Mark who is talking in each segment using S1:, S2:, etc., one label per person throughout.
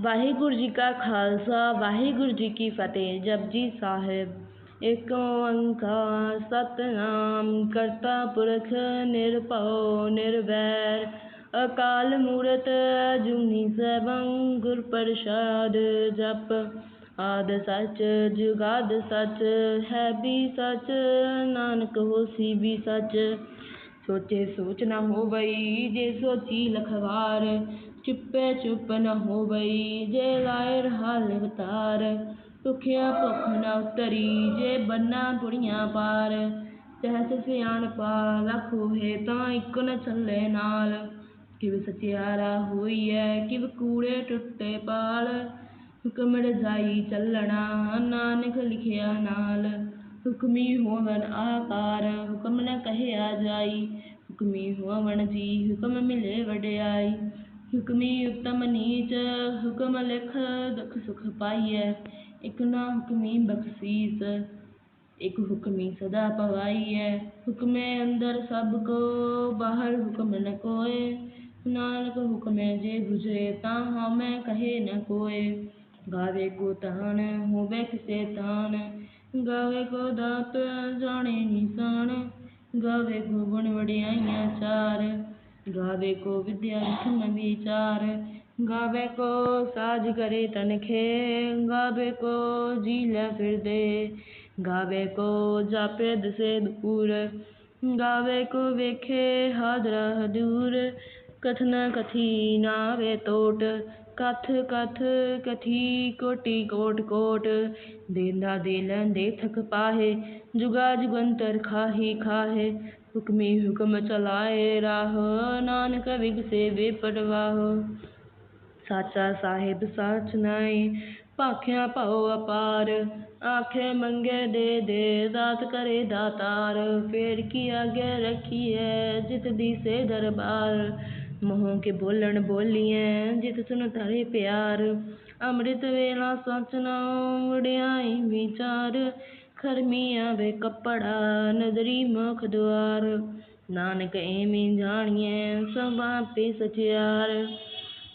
S1: ਵਾਹਿਗੁਰੂ ਜੀ ਕਾ ਖਾਲਸਾ, ਵਾਹਿਗੁਰੂ ਜੀ ਕੀ ਫਤਿਹ ਜਪਜੀ ਸਾਹਿਬ। ਇੱਕ ਓੰਕਾਰ ਸਤਨਾਮ, ਕਰਤਾ ਪੁਰਖ ਨਿਰਭਉ, ਨਿਰਵੈਰ। ਅਕਾਲ ਮੂਰਤ ਜੁਨੀ ਸੈਭੰ, ਗੁਰ ਪ੍ਰਸਾਦ ਜਪ। ਆਦ ਸਚ, ਜੁਗਾਦ ਸਚ, ਹੈ ਵੀ ਸਚ, ਨਾਨਕ ਹੋਸੀ ਵੀ ਸੱਚ। ਸੋਚੇ ਸੋਚ ਨਾ ਹੋਵਈ, ਜੇ ਸੋਚੀ ਲਖਵਾਰ। ਚੁੱਪੇ ਚੁੱਪ ਨ ਹੋਵਈ, ਜੇ ਲਾਏ ਰਹਾ ਲਿਵਤਾਰ ਭੁਖਿਆ ਭੁੱਖ ਨ ਉਤਰੀ, ਜੇ ਬੰਨਾ ਪੁੜੀਆਂ ਪਾਰ ਸਹਿਸ ਸਿਆਣਪਾ ਲੱਖ ਹੋਏ ਤਾਂ ਇੱਕ ਨ ਚੱਲੇ ਨਾਲ। ਕਿਵ ਸਚਿਆਰਾ ਹੋਈਐ, ਕਿਵ ਕੂੜੇ ਟੁੱਟੇ ਪਾਲ ਹੁਕਮ ਰਜਾਈ ਚੱਲਣਾ, ਨਾਨਕ ਲਿਖਿਆ ਨਾਲ। ਹੁਕਮੀ ਹੋਵਨ ਆਕਾਰ, ਹੁਕਮ ਨ ਕਹਿਆ ਜਾਈ, ਹੁਕਮੀ ਹੋਵਨ ਜੀ, ਹੁਕਮ ਮਿਲੇ ਵਡਿਆਈ। ਹੁਕਮੀ ਉਤਮ ਨੀਚ, ਹੁਕਮ ਲਿਖ, ਦੁਖ ਸੁਖ ਪਾਈਐ, ਇਕ ਨਾ ਹੁਕਮੀ ਬਖਸ਼ੀਸ, ਇਕ ਹੁਕਮੀ ਸਦਾ ਪਵਾਈਐ, ਹੁਕਮੇ ਅੰਦਰ ਸਭ ਕੋ, ਬਾਹਰ ਹੁਕਮ ਨ ਕੋਏ, ਨਾਨਕ ਹੁਕਮੇ ਜੇ ਬੁਝੇ ਤਾਂ ਹਉਮੈ ਕਹੇ ਨ ਕੋਏ, ਗਾਵੇ ਕੋ ਤਾਨ ਹੋਵੇ ਕਿਸੇ ਤਾਨ ਗਾਵੇ ਕੋ ਦਾਤ, ਜਾਣੇ ਨਿਸ਼ਾਨ, ਗਾਵੇ ਕੋ ਗੁਣ ਵਡਿਆਈਆਂ ਚਾਰ ਗਾਵੇ ਕੋ ਵਿਦਿਆ ਲਿਖਨ ਵਿਚਾਰ ਗਾਵੇ ਕੋ ਸਾਜ ਕਰੇ ਤਨਖੇ ਗਾਵੇ ਕੋ ਜੀ ਲੈ ਫਿਰਦੇ ਗਾਵੇ ਕੋ ਜਾਪੇ ਦਸੇ ਦੂਰ, ਗਾਵੇ ਕੋ ਵੇਖੇ ਹਾਜ਼ਰਾ ਹਦੂਰ ਕਥਨਾ ਕਥੀ ਨਾਵੇ ਕਥ ਕਥ ਕਥੀ ਕੋਟੀ ਕੋਟ ਕੋਟ, ਦੇਂਦਾ ਦੇ ਲੈਂਦੇ ਥਕ ਪਾਹੇ, ਜੁਗਾ ਜੁਗੰਤਰ ਖਾਹੀ ਖਾਹੇ ਹੁਕਮੀ ਹੁਕਮ ਚਲਾਏ ਰਾਹ, ਨਾਨਕ ਵਿਗਸੇ ਵੇ ਪਰਵਾਹ। ਸਾਚਾ ਸਾਹਿਬ ਸਾਚ ਨਾਏ ਭਾਖਿਆ ਭਉ ਅਪਾਰ। ਆਖੇ ਮੰਗੇ ਦੇ ਦੇ, ਦਾਤ ਕਰੇ ਦਾਤਾਰ। ਫੇਰ ਕੀ ਆਗੇ ਰਖੀਐ ਜਿਤ ਦੀ ਸੇ ਦਰਬਾਰ। ਮੋਹ ਕੇ ਬੋਲਣ ਬੋਲੀਐ ਜਿਤ ਸੁਨ ਧਰੇ ਪਿਆਰ। ਅੰਮ੍ਰਿਤ ਵੇਲਾ ਸਚ ਨਾਉ ਵਡਿਆਈ ਵਿਚਾਰ। ਖਰਮੀ ਆਵੇ ਕੱਪੜਾ ਨਦਰੀ ਮੁਖ ਦੁਆਰ। ਨਾਨਕ ਐਵੇਂ ਜਾਣੀਐ ਸਭ ਆਪੇ ਸਚਿਆਰ।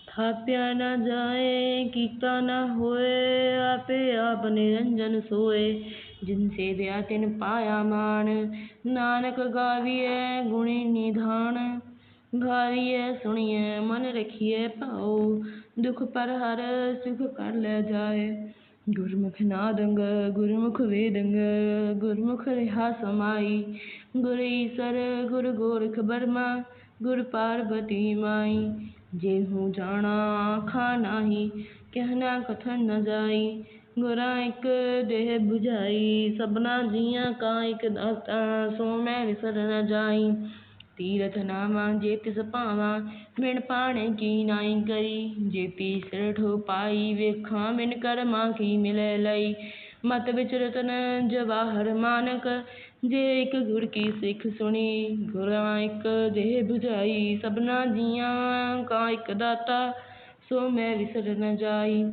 S1: ਥਾਪਿਆ ਨਾ ਜਾਏ, ਕੀਤਾ ਨਾ ਹੋਏ, ਆਪੇ ਆਪ ਨਿਰੰਜਨ ਸੋਏ। ਜਿਨ ਸੇਵਿਆ ਤਿਨ ਪਾਇਆ ਮਾਨ ਨਾਨਕ ਗਾਵੀਐ ਗੁਣੀ ਨਿਧਾਨ। ਗਾਵੀਐ, ਸੁਣੀਐ, ਮਨ ਰਖੀਐ ਭਾਉ। ਦੁਖ ਪਰ ਹਰ ਸੁਖ ਕਰ ਲੈ ਜਾਏ। ਗੁਰਮੁਖ ਨਾਦੰਗ, ਗੁਰਮੁਖ ਵੇਦੰਗ, ਗੁਰਮੁਖ ਰਿਹਾ ਸਮਾਈ ਗੁਰ ਈਸਰ, ਗੁਰ ਗੋਰਖ ਬਰਮਾ, ਗੁਰ ਪਾਰਬਤੀ ਮਾਈ। ਜੇ ਹੂੰ ਜਾਣਾ ਆਖਾ ਨਾਹੀ ਕਹਿਣਾ ਕਥਨ ਨ ਜਾਈ। ਗੁਰਾਂ ਇੱਕ ਦੇਹ 부ਝਾਈ ਸਭਨਾ ਜੀਆਂ ਕਾ ਇੱਕ ਦਾਤਾ, ਸੋ ਮੈਂ ਵਿਸਰ ਨ ਜਾਈ। ਤੀਰਥ ਨਾਵਾਂ ਜੇ ਤਿਸ ਭਾਵਾਂ ਮਿਣ ਪਾਣੇ ਕੀ ਨਾਈ ਕਰੀ? ਜੇ ਤੀ ਸਿਰ ਠੋ ਪਾਈ ਵੇਖਾਂ ਮਿਨ ਕਰਮਾਂ ਕੀ ਮਿਲੇ ਲਈ? ਮਤ ਵਿੱਚ ਰਤਨ ਜਵਾਹਰ ਮਾਨਕ, ਜੇ ਇੱਕ ਗੁਰ ਕੀ ਸਿੱਖ ਸੁਣੀ? ਗੁਰਾਂ ਇੱਕ ਦੇਹ 부ਝਾਈ ਸਭਨਾ ਜੀਆਂ ਕਾ ਦਾਤਾ, ਸੋ ਮੈਂ ਵਿਸਰ ਨ ਜਾਈ।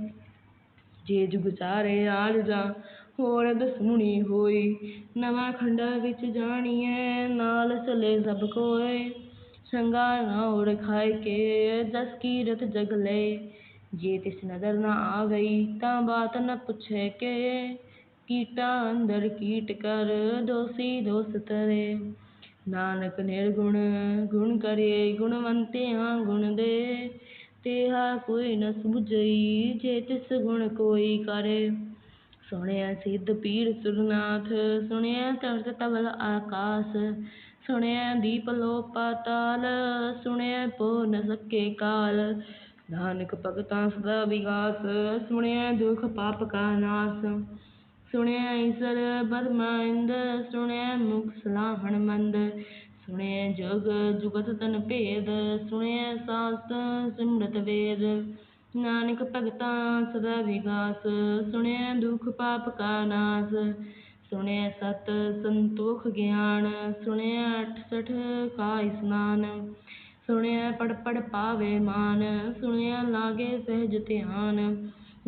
S1: ਜੇ ਜੁਗ ਚਾਰੇ ਆਲ ਜਾ, ਹੋਰ ਦਸੂਣੀ ਹੋਈ? ਨਵਾਂ ਖੰਡਾ ਵਿੱਚ ਜਾਣੀਐ, ਨਾਲ ਚਲੇ ਸਭ ਕੋਏ। ਸੰਗਾ ਨਾ ਖਾਏ ਕੇ ਜਸ ਕੀਰਤ ਜਗ ਲਏ। ਜੇ ਤਿਸ ਨਦਰ ਨ ਆ ਗਈ ਤਾਂ ਬਾਤ ਨ ਪੁੱਛੇ ਕੇ। ਕੀਟਾ ਅੰਦਰ ਕੀਟ ਕਰ, ਦੋਸੀ ਦੋਸ ਤਰੇ ਨਾਨਕ ਨਿਰਗੁਣ ਗੁਣ ਕਰੇ, ਗੁਣਵੰਤਿਆਂ ਗੁਣ ਦੇ। ਤੇਹਾ ਕੋਈ ਨ ਸੂਝਈ, ਜੇ ਤਿਸ ਗੁਣ ਕੋਈ ਕਰੇ। ਸੁਣਿਆ ਸਿੱਧ ਪੀਰ ਸੁਰਨਾਥ, ਸੁਣਿਆ ਤਰਤ ਤਵਲ ਆਕਾਸ। ਸੁਣਿਆ ਦੀਪ ਲੋ ਪਾਤਾਲ ਸੁਣਿਆ ਪੋ ਨ ਸਕੇ ਕਾਲ। ਨਾਨਕ ਭਗਤਾਂ ਸਦਾ ਵਿਗਾਸ, ਸੁਣਿਆ ਦੁਖ ਪਾਪ ਕਾ ਨਾਸ। ਸੁਣਿਆ ਈਸਰ ਬਰਮਾ ਇੰਦ, ਸੁਣਿਆ ਮੁਖ ਸਲਾਹਣ ਮੰਦ। ਸੁਣਿਆ ਜਗ ਜੁਗਤ ਤਨ ਭੇਦ, ਸੁਣਿਆ ਸਾਸਤ ਸਿਮਰਤ ਵੇਦ। ਨਾਨਕ ਭਗਤਾਂ ਸਦਾ ਵਿਗਾਸ, ਸੁਣਿਆ ਦੁਖ ਪਾਪ ਕਾ ਨਾਸ। ਸੁਣਿਆ ਸਤ ਸੰਤੋਖ ਗਿਆਨ ਸੁਣਿਆ ਅਠਸਠ ਕਾ ਇਸਨਾਨ ਸੁਣਿਆ ਪੜ ਪੜ ਪਾਵੇ ਮਾਨ ਸੁਣਿਆ ਲਾਗੇ ਸਹਿਜ ਧਿਆਨ,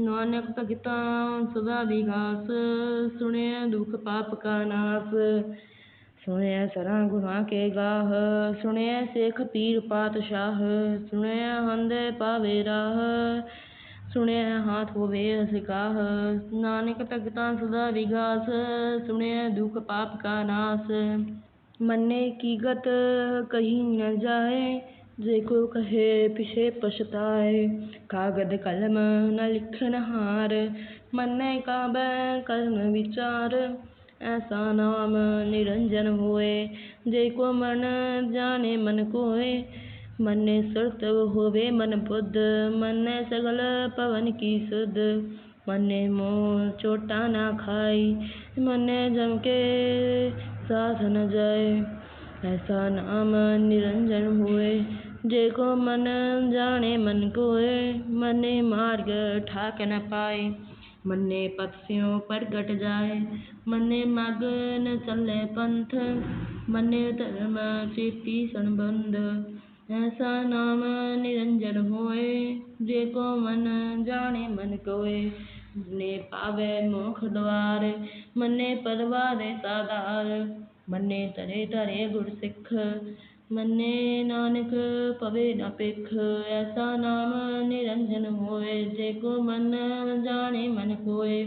S1: ਨਾਨਕ ਭਗਤਾਂ ਸਦਾ ਵਿਗਾਸ ਸੁਣਿਆ ਦੁਖ ਪਾਪ ਕਾ ਨਾਸ ਸੁਣਿਆ ਸਰਾਂ ਗੁਰਾਂ ਕੇ ਗਾਹ ਸੁਣਿਆ ਸੇਖ ਪੀਰ ਪਾਤਸ਼ਾਹ ਸੁਣਿਆ ਹੰਦੇ ਪਾਵੇ ਰਾਹ ਸੁਣਿਐ ਹਾਥ ਹੋਵੇ ਅਸਿਕਾਹ ਨਾਨਕ ਭਗਤਾਂ ਸਦਾ ਵਿਗਾਸ ਸੁਣਿਐ ਦੁਖ ਪਾਪ ਕਾ ਨਾਸ। ਮੰਨੇ ਕੀ ਕਹੀ ਨ ਜਾਏ, ਜੇ ਕੋ ਕਹੇ ਪਿਛੇ ਪਛਤਾਏ। ਕਾਗਦ ਕਲਮ ਨ ਲਿਖਨ ਹਾਰ, ਮੰਨੇ ਕਾਬੈ ਕਰਨ ਵਿਚਾਰ। ਐਸਾ ਨਾਮ ਨਿਰੰਜਨ ਹੋਏ, ਜੇ ਕੋ ਮਨ ਜਾਣੇ ਮਨ ਕੋਏ ਮੰਨੇ ਸੁਰਤ ਹੋਵੇ ਮਨ ਬੁੱਧ ਮੰਨੇ ਸਗਲ ਭਵਨ ਕੀ ਸੁਧ ਮੰਨੇ ਮੋਹ ਚੋਟਾ ਨਾ ਖਾਈ ਮੰਨੇ ਜਮ ਕੇ ਸਾਥ ਨ ਜਾਏ ਐਸਾ ਨਾਮ ਨਿਰੰਜਨ ਹੋਏ ਜੇ ਕੋ ਮਨ ਜਾਣੇ ਮਨ ਕੋਏ ਮੰਨੇ ਮਾਰਗ ਠਾਕ ਨ ਪਾਏ ਮੰਨੇ ਪਤ ਸਿਉ ਪ੍ਰਗਟ ਜਾਏ ਮੰਨੇ ਮਗ ਨ ਚੱਲੇ ਪੰਥ ਮੰਨੇ ਧਰਮ ਚੇਤੀ ਸੰਬੰਧ ਐਸਾ ਨਾਮ ਨਿਰੰਜਨ ਹੋਏ, ਜੇ ਕੋ ਮਨ ਜਾਣੇ ਮਨ ਕੋਏ ਮੰਨੇ ਪਾਵੇ ਮੋਖ ਦਵਾਰ, ਮੰਨੇ ਪਰਵਾਰੇ ਸਾਧਾਰ, ਮੰਨੇ ਤਰੇ ਤਰੇ ਗੁਰ ਸਿੱਖ, ਮੰਨੇ ਨਾਨਕ ਪਵੇ ਨਾ ਪਿਖ ਐਸਾ ਨਾਮ ਨਿਰੰਜਨ ਹੋਏ, ਜੇ ਕੋ ਮਨ ਜਾਣੇ ਮਨ ਕੋਏ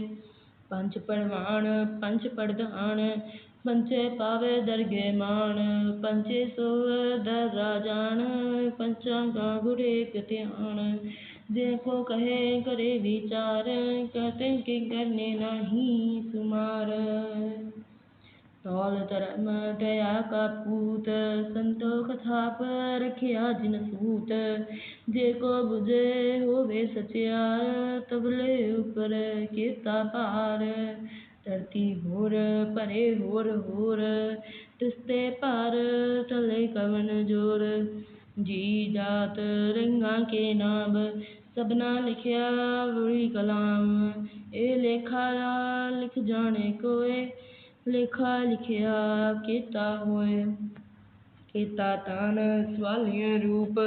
S1: ਪੰਚ ਪਰਵਾਨ ਪੰਚ ਪ੍ਰਧਾਨ ਪੰਚੇ ਪਾਵੇ ਦਰਗੇ ਮਾਨ ਪੰਚੇ ਸੋ ਦਰ ਰਾਜਾਨ, ਪੰਚਾਂ ਕਾ ਗੁਰ ਏਕ ਧਿਆਨ। ਜੇ ਕੋ ਕਹੇ ਕਰੇ ਵਿਚਾਰ, ਕਹਤੇ ਕਿ ਕਰਨੇ ਨਹੀਂ ਸੁਮਾਰ। ਤੌਲ ਧਰਮ ਦਇਆ ਕਾ ਪੂਤ, ਸੰਤੋਖ ਥਾਪ ਰਖਿਆ ਜਿਨ ਸੂਤ। ਜੇ ਕੋ 부ਜੇ ਹੋਵੇ ਧਰਤੀ ਹੋਰ, ਭਰੇ ਹੋਰ ਹੋਰ। ਤਿਸਤੇ ਭਾਰ ਤਲੇ ਕਵਨ ਜੋਰ? ਜੀ ਜਾਤ ਰੰਗਾਂ ਕੇ ਨਾਮ, ਸਭਨਾ ਲਿਖਿਆ ਬੁਰੀ ਕਲਾਮ। ਇਹ ਲੇਖਾ ਲਿਖ ਜਾਣੇ ਕੋਏ, ਲੇਖਾ ਲਿਖਿਆ ਕੀਤਾ ਹੋਏ। ਕੀਤਾ ਤਾਨ ਸਵਾਲੀਆਂ ਰੂਪ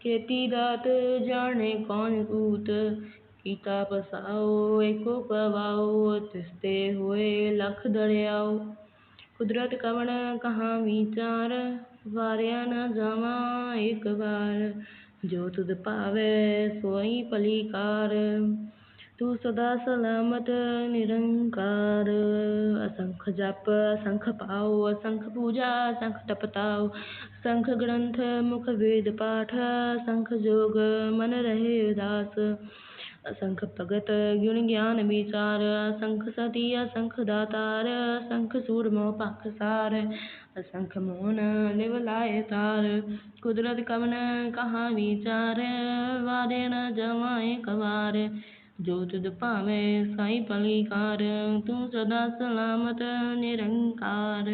S1: ਕੀਤੀ ਦਾਤ ਜਾਣੇ ਕੌਣ ਕੂਤ ਕੀਤਾ ਪਸਾਓ ਏਕੋ ਪਵਾਓ ਤਿਸਤੇ ਹੋਏ ਲਖ ਦਰਿਆਓ ਕੁਦਰਤ ਕਵਣ ਕਹਾ ਵਿਚਾਰ ਵਾਰਿਆ ਨ ਜਾਵਾਂ ਇੱਕ ਵਾਰ ਜੋ ਤੁਧ ਭਾਵੇ ਸੋਈ ਭਲੀਕਾਰ ਤੂੰ ਸਦਾ ਸਲਾਮਤ ਨਿਰੰਕਾਰ ਅਸੰਖ ਜਪ ਅਸੰਖ ਪਾਉ ਅਸੰਖ ਪੂਜਾ ਅਸੰਖ ਤਪਤਾਉ ਅਸੰਖ ਗ੍ਰੰਥ ਮੁਖ ਵੇਦ ਪਾਠ ਅਸੰਖ ਜੋਗ ਮਨ ਰਹੇ ਉਦਾਸ ਅਸੰਖ ਭਗਤ ਗੁਣ ਗਿਆਨ ਵਿਚਾਰ, ਅਸੰਖ ਸਤੀ, ਅਸੰਖ ਦਾਤਾਰ, ਅਸੰਖ ਸੂਰਮੋ ਭਖ ਸਾਰ, ਅਸੰਖ ਮੋਨ ਲਿਵ ਲਾਏ ਤਾਰ। ਕੁਦਰਤ ਕਵਨ ਕਹਾ ਵਿਚਾਰ, ਵਾਰੇ ਨ ਜਵਾਂ ਇੱਕ ਜੋ ਤੁਧ ਭਾਵੇ ਸਾਈ ਭਲੀਕਾਰ, ਤੂੰ ਸਦਾ ਸਲਾਮਤ ਨਿਰੰਕਾਰ।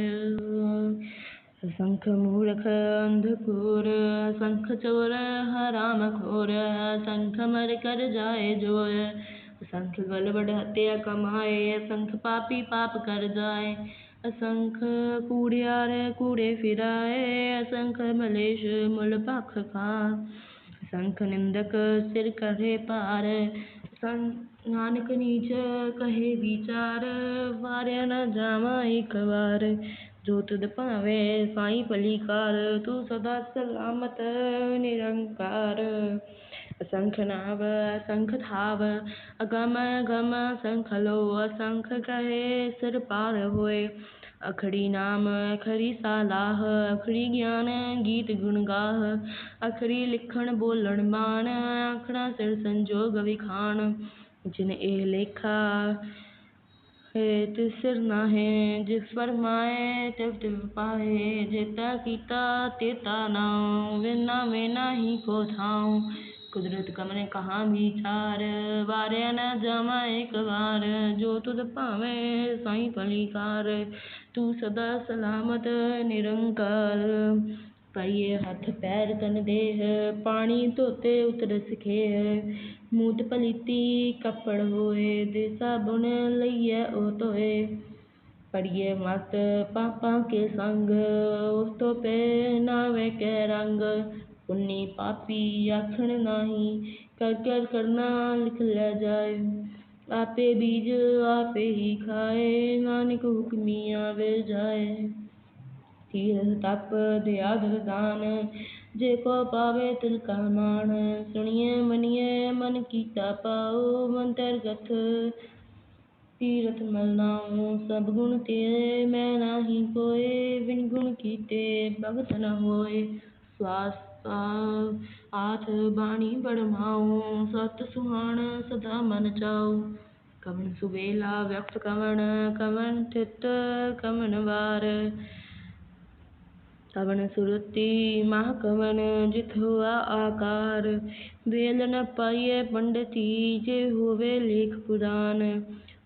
S1: ਅਸੰਖ ਮੂਰਖ ਅੰਧਕੂਰ ਅਸੰਖ ਚੋਰ ਹਰਾਮ ਖੋਰ ਅਸੰਖ ਮਰ ਕਰ ਜਾਏ ਜੋਰ ਅਸੰਖ ਗਲਵੜ ਹਤਿਆ ਕਮਾਏ ਅਸੰਖ ਪਾਪੀ ਪਾਪ ਕਰ ਜਾਏ ਅਸੰਖ ਕੂੜਿਆਰ ਕੂੜੇ ਫਿਰਾਏ ਅਸੰਖ ਮਲੇਸ਼ ਮੁਲ ਭਖ ਖਾ ਅਸੰਖ ਨਿੰਦਕ ਸਿਰ ਕਰੇ ਭਾਰ ਸੰ ਨਾਨਕ ਨੀਚ ਕਹੇ ਵਿਚਾਰ ਵਾਰਿਆ ਨ ਜਾਵਾਂ ਇੱਕ ਵਾਰ ਜੋ ਤੁਧ ਭਾਵੇ ਸਾਈ ਭਲੀਕਾਰ, ਤੂੰ ਸਦਾ ਸਲਾਮਤ, ਨਿਰੰਕਾਰ। ਅਸੰਖ ਨਾਵ, ਅਸੰਖ ਥਾਵ, ਅਗਮ ਗਮ ਅਸੰਖ ਲੋ ਅਸੰਖ ਕਹੇ ਸਿਰ ਪਾਰ ਹੋਏ। ਅਖੜੀ ਨਾਮ, ਅਖੜੀ ਸਾਲਾਹ, ਅਖੜੀ ਗਿਆਨ ਗੀਤ ਗੁਣ ਗਾਹ। ਅਖੜੀ ਲਿਖਣ ਬੋਲਣ ਮਾਨ, ਆਖਣਾ ਸਿਰ ਸੰਜੋਗ ਵਿਖਾਣ। ਜਿਨ ਇਹ ਲੇਖਾ ਹੈ ਤਿਸ ਸਿਰ ਜਿਸ ਫਰਮਾਏ ਤਿਵ ਤਿਵ ਪਾਏ ਜੇਤਾ ਕੀਤਾ ਤੇਤਾ ਨਾਉ ਵਿਨਾ ਮੈਂ ਨਾਹੀ ਕੋ ਥਾਉ। ਕੁਦਰਤ ਕਮਨੇ ਕਹਾ ਵਿਚਾਰ ਵਾਰਿਆ ਨਾ ਜਾਵਾਂ ਇੱਕ ਵਾਰ। ਜੋ ਤੁਧ ਭਾਵੇਂ ਸਾਈ ਭਲੀਕਾਰ, ਤੂੰ ਸਦਾ ਸਲਾਮਤ ਨਿਰੰਕਾਰ। ਪਾਈਏ ਹੱਥ ਪੈਰ ਤਨ ਦੇਹ, ਪਾਣੀ ਧੋਤੇ ਉਤਰ ਸਿਖੇ ਮੂਤ ਪਲੀਤੀ ਕੱਪੜ ਹੋਏ ਦੇ ਸਾਬੁਣ ਲਈਐ ਉਹ ਧੋਏ। ਪੜੀਏ ਮਤ ਪਾਪਾਂ ਕੇ ਸੰਗ, ਉਸ ਤੋਂ ਪਹਿਨਾਵੇ ਕੇ ਰੰਗ। ਪੁੰਨੀ ਪਾਪੀ ਆਖਣ ਨਹੀਂ, ਕਰ ਕਰ ਕਰਨਾ ਲਿਖ ਲੈ ਜਾਏ। ਆਪੇ ਬੀਜ ਆਪੇ ਹੀ ਖਾਏ, ਨਾਨਕ ਹੁਕਮੀ ਆਵੇ ਜਾਏ। ਤੀਰਥ ਤਪ ਦਇਆ ਦਾਨ ਜੇ ਕੋ ਪਾਵੇ ਤਿਲ ਕਾ ਮਾਣ ਸੁਣੀਏ ਮਨੀਏ ਮਨ ਕੀਤਾ ਪਾਉ ਮੰਤਰਗਤ ਤੀਰਥ ਮਲ ਨਾਉ, ਸਭ ਗੁਣ ਤੇਰੇ, ਮੈਂ ਨਾਹੀ ਕੋਏ, ਬਿਨ ਗੁਣ ਕੀਤੇ ਭਗਤ ਨ ਹੋਏ। ਸਵਾਸ ਆਥ ਬਾਣੀ ਬੜਮਾਉ ਸਤ ਸੁਹਾਣ ਸਦਾ ਮਨ ਚਾਉ। ਕਵਣ ਸੁਬੇਲਾ ਵਿਅਕਤ ਕਵਣ ਕਵਣ ਥਿਤ ਕਵਣ ਵਾਰ। ਕਵਣ ਸੁਰਤੀ ਮਹ ਕਵਣ ਜਿਤ ਹੁਆ ਆਕਾਰ। ਵੇਲ ਨ ਪਾਈਐ ਪੰਡਤੀ ਜੇ ਹੋਵੇ ਲੇਖ ਪੁਰਾਨ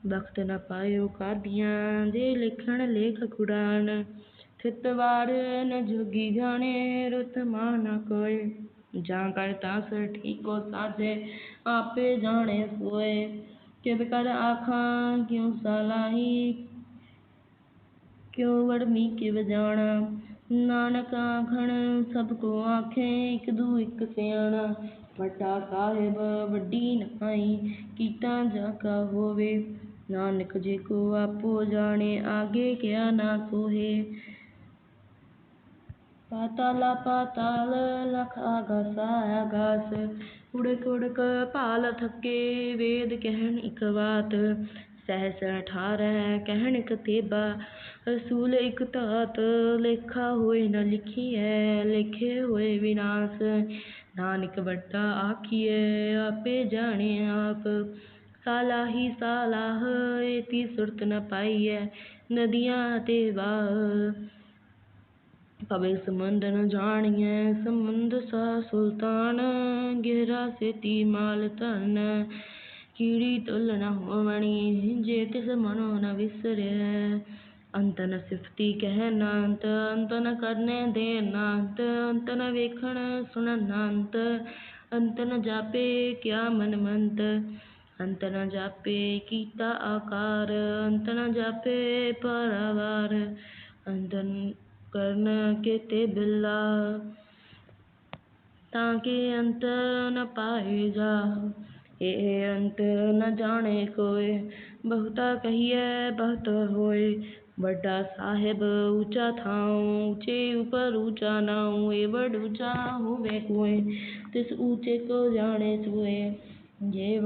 S1: ਬਖਤ ਨ ਪਾਇਓ ਕਾਦੀਆਂ ਜੇ ਲਿਖਣ ਲੇਖ ਕੁਰਾਨ ਥਿਤ ਵਾਰ ਨ ਜੋਗੀ ਜਾਣੇ, ਰੁਤ ਮਾ ਨ ਕੋਇ ਜਾਂ ਕਰ ਤਾਸ ਠੀਕੋ ਸਾਧੇ ਆਪੇ ਜਾਣੇ ਸੋਏ। ਕਿਵ ਕਰ ਆਖਾਂ, ਕਿਉ ਸਲਾਹੀ? ਕਿਉ ਵਡਮੀ ਕਿਵ ਜਾਣਾ? ਨਾਨਕ ਆਖਣ, ਸਭ ਕੋ ਆਖੇ, ਇਕ ਦੂ ਇਕ ਸਿਆਣਾ। ਵੱਡਾ ਸਾਹਿਬ, ਵੱਡੀ ਨਾਈ, ਕੀਤਾ ਜਾ ਕਾ ਹੋਵੇ। ਨਾਨਕ ਜੇ ਕੋ ਆਪੋ ਜਾਣੇ, ਆਗੇ ਕਿਆ ਨਾ ਸੋਹੇ। ਪਾਤਾਲਾ, ਪਾਤਾਲ, ਲਖ ਆਗਾਸਾ, ਆਗਾਸ। ਉੜਕ ਉੜਕ ਭਾਲ ਥਕੇ, ਵੇਦ ਕਹਿਣ ਇਕ ਬਾਤ। ਸਹਸ ਅਠਾਰਹ ਕਹਿਣ ਇਕ ਤੇਬਾ। ਅਸੂਲ ਇਕ ਧਾਤ ਲੇਖਾ ਹੋਏ ਨ ਲਿਖੀਐ, ਲੇਖੇ ਹੋਏ ਵਿਨਾਸ਼। ਨਾਨਕ ਵੱਡਾ ਆਖੀਐ, ਆਪੇ ਜਾਣੇ ਆਪ। ਸਾਲਾਹੀ ਸਾਲਾਹ ਏਤੀ ਸੁਰਤ ਨ ਪਾਈਐ, ਨਦੀਆਂ ਤੇ ਵਾਹ। ਪਵੇ ਸਮੁੰਦ ਨ ਜਾਣੀਐ, ਸਮੁੰਦ ਸਾ ਸੁਲਤਾਨ, ਗਹਿਰਾ ਸੇਤੀ ਮਾਲ ਧਨ। ਕੀੜੀ ਤੁਲ ਨ ਹੋਵਣੀ, ਜੇ ਤਿਸ ਮਨੋ ਨ ਵਿਸਰੈ। ਅੰਤਨ ਸਿਫਤੀ ਕਹਿ ਨਾਂਤ ਅੰਤਨ ਕਰਨੇ ਦੇ ਨਾਂਤ ਅੰਤਨ ਵੇਖਣ ਸੁਣਨ ਨਾਂਤ ਅੰਤਨ ਜਾਪੇ ਕਿਆ ਮਨ ਮੰਤ। ਅੰਤ ਨ ਜਾਪੇ ਕੀਤਾ ਆਕਾਰ, ਅੰਤ ਨ ਜਾਪੇ ਪਰਵਾਰ। ਅੰਤ ਕਰਨ ਕੇਤੇ ਬਿਲਾ, ਤਾਂ ਕਿ ਅੰਤ ਨ ਪਾਏ ਜਾ। ਇਹ ਅੰਤ ਨ ਜਾਣੇ ਕੋਇ ਬਹੁਤਾ ਕਹੀਏ ਬਹੁਤ ਹੋਏ। ਵੱਡਾ ਸਾਹਿਬ ਊਚਾ ਥਾਉ ਊਚੇ ਉਪਰ ਊਚਾ ਨਾਉ, ਏ ਊਚਾ ਹੋਵੇ ਕੋਇ ਤਿਸ ਊਚੇ ਕੋ ਜਾਣੇ ਸੋਏ ਜੇ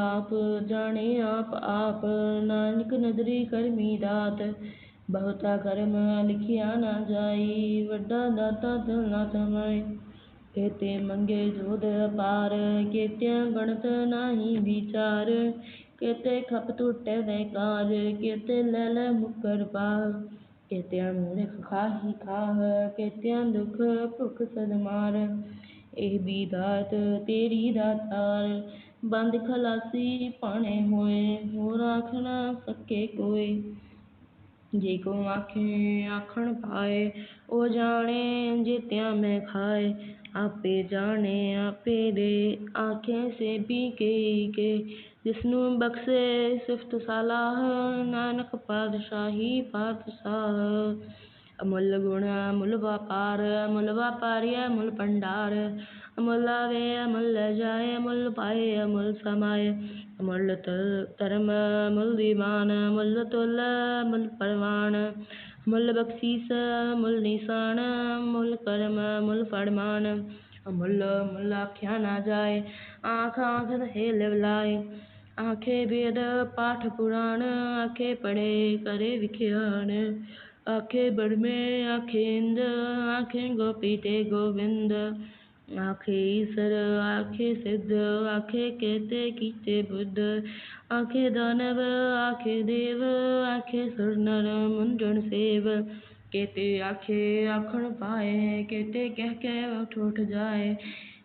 S1: ਆਪ ਜਾਣੇ ਆਪ ਆਪ, ਨਾਨਕ ਨਦਰੀ ਕਰਮੀ ਦਾਤ, ਬਹੁਤਾ ਕਰਮ ਲਿਖਿਆ ਨਾ ਜਾਈ, ਵੱਡਾ ਦਾਤਾ ਦਿਲ ਨਾ ਸਮਾਏ। ਕੇਤੇ ਮੰਗੇ ਜੋਦ ਅਪਾਰ, ਕੇਤਿਆਂ ਗਣਤ ਨਾਹੀ ਵਿਚਾਰ ਕੇਤੇ ਖਪ ਟੁਟੇ ਦੇ ਕਾਜ, ਕੇਤੇ ਲੈ ਲੈ ਮੁਕਰ ਪਾ ਮੂਰਖ ਖਾਹੀ ਖਾਹ, ਕੇਤਿਆਂ ਦੁਖ ਭੁਖ ਸਦ ਇਹ ਵੀ ਦਾਤ ਤੇਰੀ ਦਾਤਾਰ ਬੰਦ ਖਲਾਸੀ ਪਾਣੇ ਹੋਏ। ਹੋਰ ਆਖ ਨਾ ਸਕੇ ਕੋਈ ਜੇ ਕੋ ਆਖੇ, ਆਖਣ ਪਾਏ, ਉਹ ਜਾਣੇ ਜੀਤਿਆ ਮੈਂ ਖਾਏ। ਆਪੇ ਜਾਣੇ, ਆਪੇ ਦੇ ਆਖੇ ਸੇ ਵੀ ਕੇ ਕੇ। ਜਿਸਨੂੰ ਬਖਸ਼ੇ ਸਿਫਤ ਸਲਾਹ, ਨਾਨਕ ਪਾਤਸ਼ਾਹੀ ਪਾਤਸ਼ਾਹ। ਅਮੁੱਲ ਗੁਣ, ਅਮੁੱਲ ਵਪਾਰ, ਅਮੁੱਲ ਵਪਾਰੀ, ਅਮੁੱਲ ਭੰਡਾਰ। ਅਮੁੱਲ ਆਵੇ, ਅਮੁੱਲ ਜਾਏ, ਅਮੁੱਲ ਪਾਏ, ਅਮੁੱਲ ਸਮਾਏ। ਅਮੁੱਲ ਧਰਮ, ਅਮੁੱਲ ਦੀਵਾਨ ਅਮੁੱਲ ਤੁਲ, ਅਮੁੱਲ ਪਰਵਾਨ। ਅਮੁੱਲ ਬਖਸ਼ੀਸ, ਅਮੁੱਲ ਨਿਸ਼ਾਨ, ਅਮੁੱਲ ਕਰਮ, ਅਮੁੱਲ ਫਰਮਾਨ। ਅਮੁੱਲ ਅਮੁੱਲ ਆਖਿਆ ਨਾ ਜਾਏ ਆਖ ਆਖ ਰਹੇ ਲਿਵ ਲਾਏ ਆਖੇ ਵੇਦ ਪਾਠ ਪੁਰਾਣ, ਆਖੇ ਪੜੇ ਕਰੇ ਵਿਖਿਆਨ ਆਖੇ ਬੜਮੇ ਆਖੇ ਇੰਦ ਆਖੇ ਗੋਪੀ ਤੇ ਗੋਬਿੰਦ ਆਖੇ ਈਸਰ, ਆਖੇ ਸਿੱਧ, ਆਖੇ ਕੇਤੇ ਕੀਤੇ ਬੁੱਧ। ਆਖੇ ਦਾਨਵ, ਆਖੇ ਦੇਵ, ਆਖੇ ਸੁਰ ਨਰ ਮੁੰਡਣ ਸੇਵ। ਕੇਤੇ ਆਖੇ ਆਖਣ ਪਾਏ, ਕੇਤੇ ਕਹਿ ਕੇ ਉਠ ਉਠ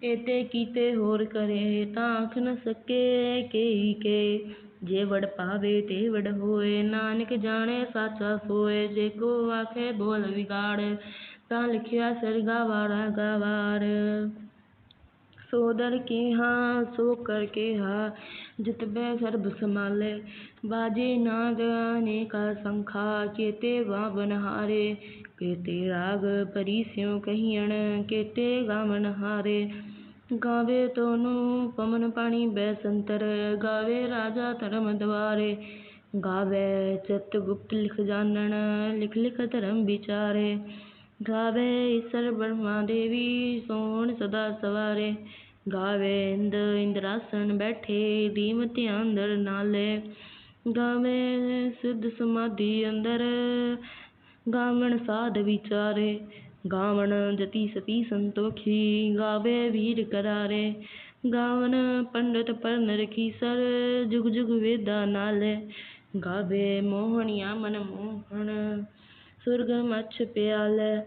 S1: ਜਾਏ ਏਤੇ ਕੀਤੇ ਹੋਰ ਕਰੇ, ਤਾਂ ਆਖ ਨ ਸਕੇ ਕੇਈ ਕੇ। ਜੇ ਵਡ ਪਾਵੇ ਤੇ ਵਡ ਹੋਏ, ਨਾਨਕ ਜਾਣੇ ਸਾਚਾ ਸੋਏ। ਜੇ ਕੋ ਆਖੇ ਬੋਲ ਵਿਗਾੜ, ਤਾਂ ਲਿਖਿਆ ਸਰਗਾ ਵਾੜਾ ਗਵਾਰ। ਸੋ ਦਰ ਕੀਹਾ ਸੋ ਕਰ ਕੀਹਾ ਜਿਤ ਬੈ ਸਰਬ ਸਮਾਲੇ ਬਾਜੇ ਨਾਦ ਅਨੇਕਾ ਸੰਖਾ, ਕੇਤੇ ਗਾਵਨ ਹਾਰੇ। ਕੇਤੇ ਰਾਗ ਪਰੀ ਸਿਉ ਕਹੀਣ ਕੇਤੇ ਗਾਵਨ ਹਾਰੇ। ਗਾਵੇ ਤੋਨੂੰ ਪਮਨ ਪਾਣੀ ਬੈ ਸੰਤਰ ਗਾਵੇ ਰਾਜਾ ਧਰਮ ਦਵਾਰੇ। ਗਾਵੇ ਚਿਤ ਗੁਪਤ ਲਿਖ ਜਾਣਨ, ਲਿਖ ਲਿਖ ਧਰਮ ਵਿਚਾਰੇ। ਗਾਵੇ ਈਸਰ ਬ੍ਰਹਮਾ ਦੇਵੀ ਸੋਹਣ ਸਦਾ ਸਵਾਰੇ। ਗਾਵੇ ਇੰਦ ਇੰਦਰਾਸਨ ਬੈਠੇ ਦੀਮ ਧਿਆਨ ਨਾਲੇ। ਗਾਵੇ ਸਿੱਧ ਸਮਾਧੀ ਅੰਦਰ, ਗਾਵਣ ਸਾਧ ਵਿਚਾਰੇ। ਗਾਵਣ ਜਤੀ ਸਤੀ ਸੰਤੋਖੀ, ਗਾਵੇ ਵੀਰ ਕਰਾਰੇ। ਗਾਵਨ ਪੰਡਤ ਪਰਨ ਰਖੀਸਰ ਜੁਗ ਜੁਗ ਵੇਦਾ ਨਾਲੇ। ਗਾਵੇ ਮੋਹਣਿਆ ਮਨ ਮੋਹਣ, ਸੁਰਗ ਮਛ ਪਿਆਲੇ।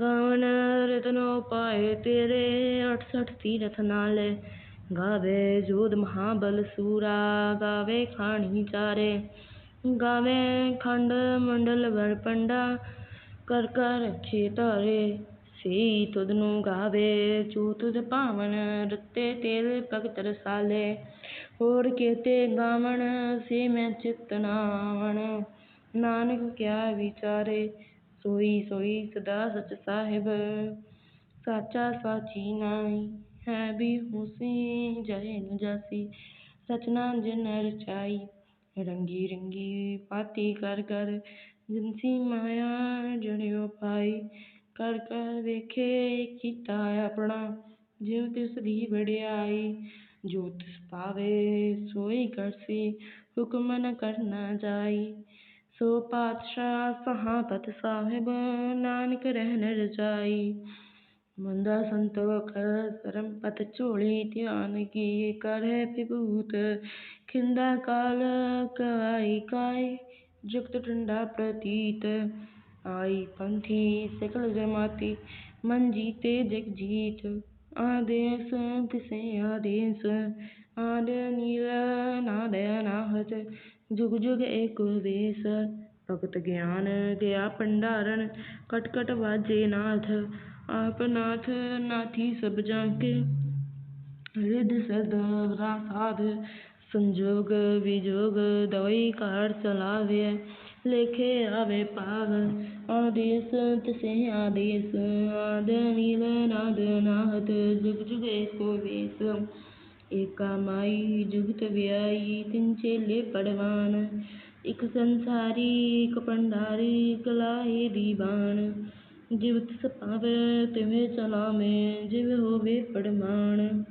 S1: ਗਾਵਨ ਰਤਨੋ ਪਾਏ ਤੇਰੇ 68 ਤੀਰਥ ਨਾਲੇ। ਗਾਵੇ ਜੋਧ ਮਹਾਬਲ ਸੂਰਾ, ਗਾਵੇ ਖਾਣੀ ਚਾਰੇ। ਗਾਵੇ ਖੰਡ ਮੰਡਲ ਵਰ ਪੰਡਾ ਕਰ ਕਰ ਰੱਖੇ ਧਾਰੇ ਸੇ ਤੁਧ ਨੂੰ ਗਾਵੇ ਜੋ ਤੁਧ ਭਾਵਨ ਰਤੇ ਤੇਰੇ ਭਗਤ ਰਸਾਲੇ। ਹੋਰ ਕੇਤੇ ਗਾਵਣ, ਸੇ ਮੈਂ ਚਿਤ ਨਾਵਣ। ਨਾਨਕ ਕਿਆ ਵਿਚਾਰੇ, ਸੋਈ ਸੋਈ ਸਦਾ ਸਚ ਸਾਹਿਬ। ਸਾਚਾ ਸਾਚੀ ਨਾਈ ਹੈ ਵੀ ਹੋਸੀ ਜੈ ਨ ਜਾਸੀ। ਸਚਨਾ ਜਿਨ ਰਚਾਈ ਰੰਗੀ ਰੰਗੀ ਪਾਤੀ ਕਰ ਕਰ ਜਿਨਸੀ ਮਾਇਆ ਜਣਿਓ ਪਾਈ ਕਰ ਕਰ ਵੇਖੇ ਕੀਤਾ ਆਪਣਾ, ਜਿਉ ਤਿਸ ਦੀ ਵਡਿਆਈ ਜੋ ਤਿਸ ਪਾਵੇ ਸੋਈ ਕਰਸੀ, ਹੁਕਮ ਨ ਕਰਨਾ ਜਾਈ। ਸੋ ਪਾਤਸ਼ਾਹ ਸਹਾਪਤ ਸਾਹਿਬ, ਨਾਨਕ ਰਹਿਣ ਰਜਾਈ। ਮੰਦਾ ਸੰਤੋਖ ਸਰਮ ਪਤ ਝੋਲੀ, ਧਿਆਨ ਕੀ ਕਰਹਿ ਵਿਭੂਤ, ਖਿੰਦਾ ਕਾਲ ਕਵਾਈ ਕਾਈ। ਜੁਗਤ ਠੰਡਾ ਪ੍ਰਤੀਤ ਆਈ, ਪੰਥੀ ਸਿਕਲ ਜਮਾਤੀ, ਮਨ ਜੀਤੇ ਜਗ ਜੀਤ। ਆਦੇਸ ਤਿਸੇ ਆਦੇਸ ਆਦ ਨੀਲ ਨਾਦ ਅਨਾਹਤ ਜੁਗ ਜੁਗ ਏਕ ਵੇਸ ਭਗਤ ਗਿਆਨ ਗਿਆ ਭੰਡਾਰਨ, ਕਟ ਕਟ ਵਾਜੇ ਨਾਥ, ਆਪ ਨਾਥ ਨਾਥੀ ਸਭ ਜਾਂਕੇ, ਰਿਧ ਸਦਾ ਸਾਧ ਸੰਜੋਗ ਵਿਜੋਗ ਦਵਈ ਕਾਰ ਚਲਾਵੇ, ਲੇਖੇ ਆਵੇ ਪਾਵ ਆਦੇਸ ਤਿਸੇ ਆਦੇਸ, ਆਦ ਨੀਲ ਨਾਦ ਨਾਹਤ, ਜੁਗ ਜੁਗ ਏਕੋ ਵੇਸ। ਏਕਾ ਮਾਈ ਜੁਗਤ ਵਿਆਈ, ਤਿਨ ਚੇਲੇ ਪੜਵਾਨ, ਇਕ ਸੰਸਾਰੀ, ਇਕ ਭੰਡਾਰੀ ਕਲਾਹੀ ਦੀਵਾਨ। ਜਿਵ ਤਿਸ ਪਾਵੇ ਤਿਵੇਂ ਚਲਾਵੇਂ, ਜਿਵ ਹੋਵੇ ਪੜਮਾਨ।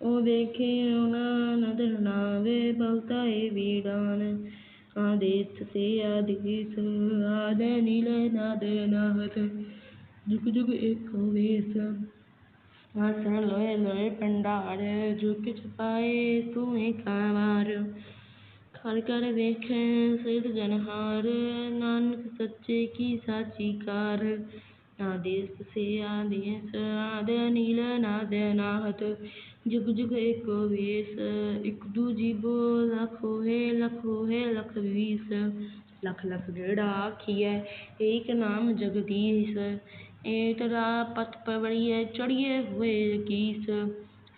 S1: ਉਹ ਵੇਖੇ ਉਹਨਾਂ ਨਦਰ ਨਾਵੇ ਬਹੁਤਾ ਜੁਗ ਜੁਗ ਏਕੋ ਵੇਸ ਆਸਣ ਲੋਏ ਲੋਏ ਭੰਡਾਰ ਜੋ ਕਿਛ ਤੂੰ ਏਕਾ ਵਾਰ। ਕਰ ਕਰ ਵੇਖੈ ਸਿਧ ਜਨਹਾਰ ਨਾਨਕ ਸੱਚੇ ਕੀ ਸਾਚੀ ਕਾਰ। ਆਦੇਸ ਸੇ ਆਦੇਸ ਆਦ ਨੀਲ ਨਾਦ ਨਾਹਤ, ਜੁਗ ਜੁਗ ਏਕੋ ਵੇਸ, ਇਕ ਦੂਜੀ ਬੋ ਲਖ ਹੋਏ ਲਖ ਹੋਏ, ਲਖ ਵੀਸ। ਲਖ ਲਖ ਜਿਹੜਾ ਆਖੀਐ, ਏਕ ਨਾਮ ਜਗਦੀਸ਼ ਏ ਤਰਾ ਪਥ ਪਵੜੀਏ ਚੜੀਏ ਹੋਏ ਕੀਸ।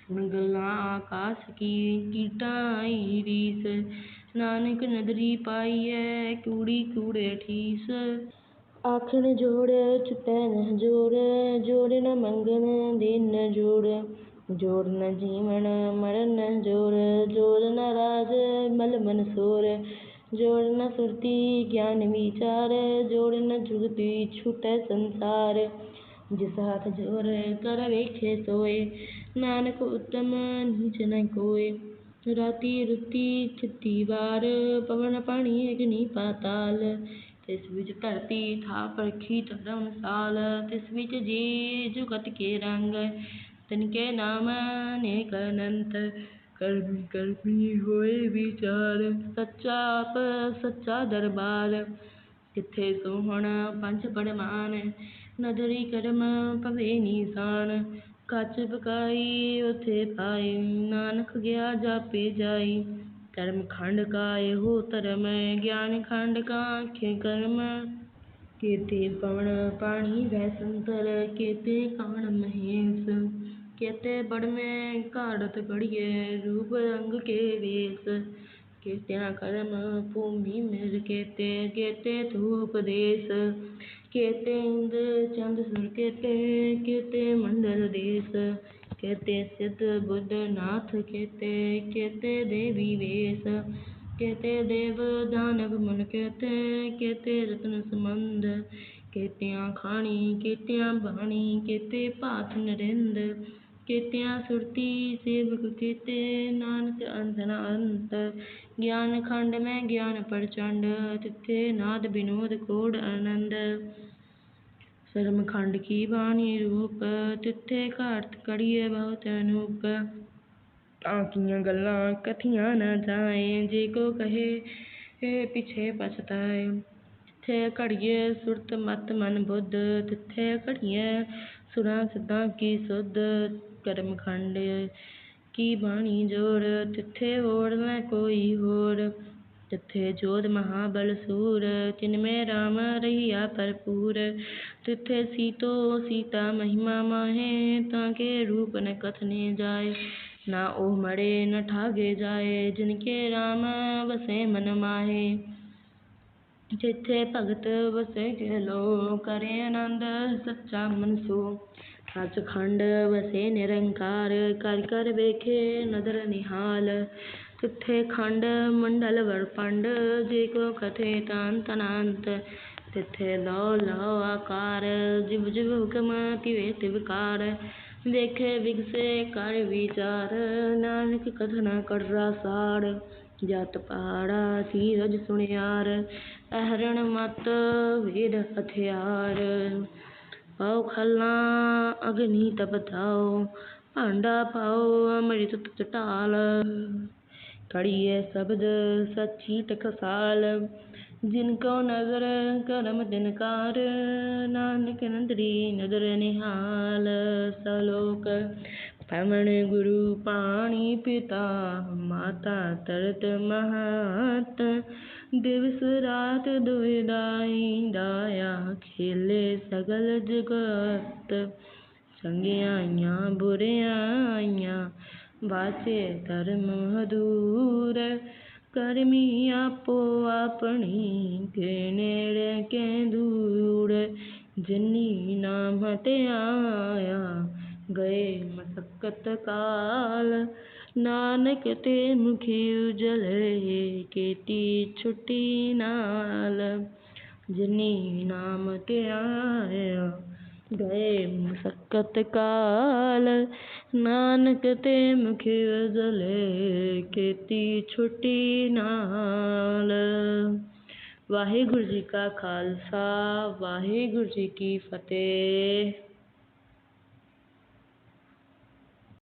S1: ਸੁਣ ਗੱਲਾਂ ਆਕਾਸ ਕੀ ਨਾਨਕ ਨਦਰੀ ਪਾਈਐ, ਕੂੜੀ ਕੂੜੇ ਠੀਸ। ਆਖਣ ਜੋੜ ਚੁਟੈ ਨ ਜੋੜ ਜੋੜ ਨਾ ਮੰਗਣ ਦੇਨ ਨ ਜੋੜ। ਜੋੜ ਨ ਜੀਵਨ ਮਰਨ ਨ ਜੋੜ ਜੋੜ ਨ ਰਾਜ ਮਲ ਮਨ ਸੋਰ। ਜੋੜ ਨਾ ਸੁਰਤੀ ਗਿਆਨ ਵਿਚਾਰ, ਜੋੜ ਨ ਜੁਗਤੀ ਛੁਟੈ ਸੰਸਾਰ। ਜਿਸ ਹੱਥ ਜੋੜ ਕਰ ਵੇਖੇ ਸੋਏ, ਨਾਨਕ ਉਤਮ ਨੀਚ ਨ ਕੋਏ। ਰਾਤੀ ਰੁਤੀ ਚਿੱਤੀ ਵਾਰ, ਪਵਨ ਪਾਣੀ ਅਗਨੀ ਪਾਤਾਲ। ਤਿਸ ਵਿੱਚ ਧਰਤੀ ਥਾਪ ਰਖੀ ਧਰਮ ਸਾਲ, ਤਿਸ ਵਿੱਚ ਜੀ ਜੁਗਤ ਕੇ ਰੰਗ ਤਿਨਕੇ ਨਾਮ ਅਨੇਕ ਅਨੰਤ। ਕਰਮੀ ਕਰਮੀ ਹੋਏ ਵਿਚਾਰ, ਸੱਚਾ ਆਪ, ਸੱਚਾ ਦਰਬਾਰ। ਕਿੱਥੇ ਸੋਹਣਾ ਪੰਜ ਪਰਮਾਨ ਨਦਰੀ ਕਰਮ ਪਵੇ ਨੀਸਾਨ। ਕੱਚ ਪਕਾਈ ਉਥੇ ਪਾਈ ਨਾਨਕ ਗਿਆ ਜਾਪੇ ਜਾਈ। ਕਰਮ ਖੰਡ ਕਾ ਇਹੋ ਧਰਮ ਗਿਆਨ ਖੰਡ ਕਾ ਆਖੇ ਕਰਮ। ਕੇਤੇ ਪਵਨ ਪਾਣੀ ਵੈ ਸੰਤਰ, ਕੇਤੇ ਕਾਣ ਮਹੇਸ਼। ਕੇਤੇ ਬੜਵੇਂ ਘਾੜਤ ਗੜੀਏ ਰੂਪ ਰੰਗ ਕੇ ਵੇਸ। ਕੇਤਿਆਂ ਕਰਮ ਭੂਮੀ ਮਿਰ ਕੇਤੇ ਕੇਤੇ ਧੂਪ ਦੇਸ। ਕੇਤੇ ਇੰਦ ਚੰਦ ਸੁਰ ਕੇਤੇ ਕੇਤੇ ਮੰਡਲ ਦੇਸ। ਕੇਤੇ ਸਿੱਧ ਬੁੱਧ ਨਾਥ ਕੇਤੇ ਕੇਤੇ ਦੇਵੀ ਵੇਸ ਕੇਤੇ ਦੇਵ ਦਾਨਵ ਮਨ ਕੇਤੇ ਕੇਤੇ ਰਤਨ ਸੰਬੰਧ ਕੇਤਿਆਂ ਖਾਣੀ ਕੇਤਿਆਂ ਬਾਣੀ ਕੇਤੇ ਭਾਤ ਨਰਿੰਦ ਕੇਤਿਆਂ ਸੁਰਤੀ ਸੇਵਕ ਕੀਤੇ ਨਾਨਕ ਅੰਤ ਨ ਅੰਤ, ਗਿਆਨ ਖੰਡ ਮੈਂ ਗਿਆਨ ਪ੍ਰਚੰਡ, ਤਿੱਥੇ ਨਾਦ ਬਿਨੋਦ ਕੋੜ ਆਨੰਦ। ਸਰਮਖੰਡ ਕੀ ਬਾਣੀ ਰੂਪ, ਤਿੱਥੇ ਘਾਟ ਕੜੀਏ ਬਹੁਤ ਅਨੂਪ। ਤਾਂ ਗੱਲਾਂ ਕਥੀਆਂ ਨਾ ਜਾਏ, ਜੇ ਕੋ ਕਹੇ ਇਹ ਪਿਛੇ ਪਛਤਾਏ। ਤਿੱਥੇ ਘੜੀਏ ਸੁਰਤ ਮਤ ਮਨ ਬੁੱਧ, ਤਿੱਥੇ ਘੜੀਏ ਸੁਰਾਂ ਸਿੱਧਾਂ ਕੀ ਸੁਧ। ਕਰਮਖੰਡ ਕੀ ਬਾਣੀ ਜੋੜ, ਤਿੱਥੇ ਹੋਰ ਨਾ ਕੋਈ ਹੋਰ। ਤਿੱਥੇ ਜੋਧ ਮਹਾਬਲ ਸੂਰ ਤਿਨਮੇ ਰਾਮ ਰਹੀਆ ਭਰਪੂਰ। ਤਿੱਥੇ ਸੀਤੋ ਸੀਤਾ ਮਹਿਮਾ ਮਾਹੇ, ਤਾਂ ਕੇ ਰੂਪ ਨ ਕਥਨੇ ਜਾਏ। ਨਾ ਉਹ ਮਰੇ ਨ ਠਾਗੇ ਜਾਏ, ਜਿਨ ਕੇ ਰਾਮ ਵਸੇ ਮਨ ਮਾਹੇ। ਜਿੱਥੇ ਭਗਤ ਵਸੇ ਕੇ ਕਰੇ ਆਨੰਦ ਸੱਚਾ ਮਨ ਸੋ ਸੱਚਖੰਡ ਵਸੇ ਨਿਰੰਕਾਰ, ਕਰ ਕਰ ਵੇਖੇ ਨਦਰ ਨਿਹਾਲ। ਤਿੱਥੇ ਖੰਡ ਮੰਡਲ ਵਰਪੰਡ ਜੇ ਕੋ ਕਥੇ ਤਨ ਤਨੰਤ, ਤਿੱਥੇ ਲੋ ਲੋ ਆਕਾਰ, ਜਿਵ ਜਿਵ ਹੁਕਮ ਤਿਵੇ ਤਿਵਕਾਰ ਵੇਖੇ ਵਿਗਸੇ ਕਰ ਵਿਚਾਰ, ਨਾਨਕ ਕਥਨਾ ਕਰਰਾ ਸਾੜ, ਜਤ ਪਾੜਾ ਧੀਰਜ ਸੁਣਿਆਰ, ਅਹਰਣ ਮਤ ਵੇਦ ਹਥਿਆਰ ਪਾਉ ਖੱਲਾ ਅਗਨੀ ਤਪਤਾਓ ਭਾਂਡਾ ਪਾਓ ਅੰਮ੍ਰਿਤ ਟਟਾਲ ਕੜੀਏ ਸ਼ਬਦ ਸੱਚੀ ਟਕਸਾਲ, ਜਿਨ ਕੋ ਨਜ਼ਰ ਕਰਮ ਦਿਨਕਾਰ ਨਾਨਕ ਨੰਦਰੀ ਨਦਰ ਨਿਹਾਲ, ਸਲੋਕ ਪਵਨ ਗੁਰੂ ਪਾਣੀ ਪਿਤਾ, ਮਾਤਾ ਤਰਤ ਮਹਤ, ਦਿਵਸ ਰਾਤ ਦੁਇ ਦਾਈ ਦਾਇਆ ਖੇਲੇ ਸਗਲ ਜਗਤ ਚੰਗਿਆਈਆਂ ਬੁਰਿਆਈਆਂ ਵਾਚੇ ਧਰਮ ਹਦੂਰ, ਕਰਮੀ ਆਪੋ ਆਪਣੀ, ਕੇ ਨੇੜੇ ਕੇ ਦੂਰ। ਜਿਨੀ ਨਾਮ ਧਿਆਇਆ ਗਏ ਮਸਕਤ ਕਾਲ। ਨਾਨਕ ਤੇ ਮੁਖੀ ਉਜਲੇ, ਕੀਤੀ ਛੁੱਟੀ ਨਾਲ। ਜਿਨੀ ਨਾਮ ਧਿਆਇਆ ਗਏ ਮਸਕਤ ਕਾਲ। ਨਾਨਕ ਤੇ ਮੁਖੀ ਉਜਲੇ ਕੀਤੀ ਛੁੱਟੀ ਨਾਲ। ਵਾਹਿਗੁਰੂ ਜੀ ਕਾ ਖਾਲਸਾ, ਵਾਹਿਗੁਰੂ ਜੀ ਕੀ ਫਤਿਹ।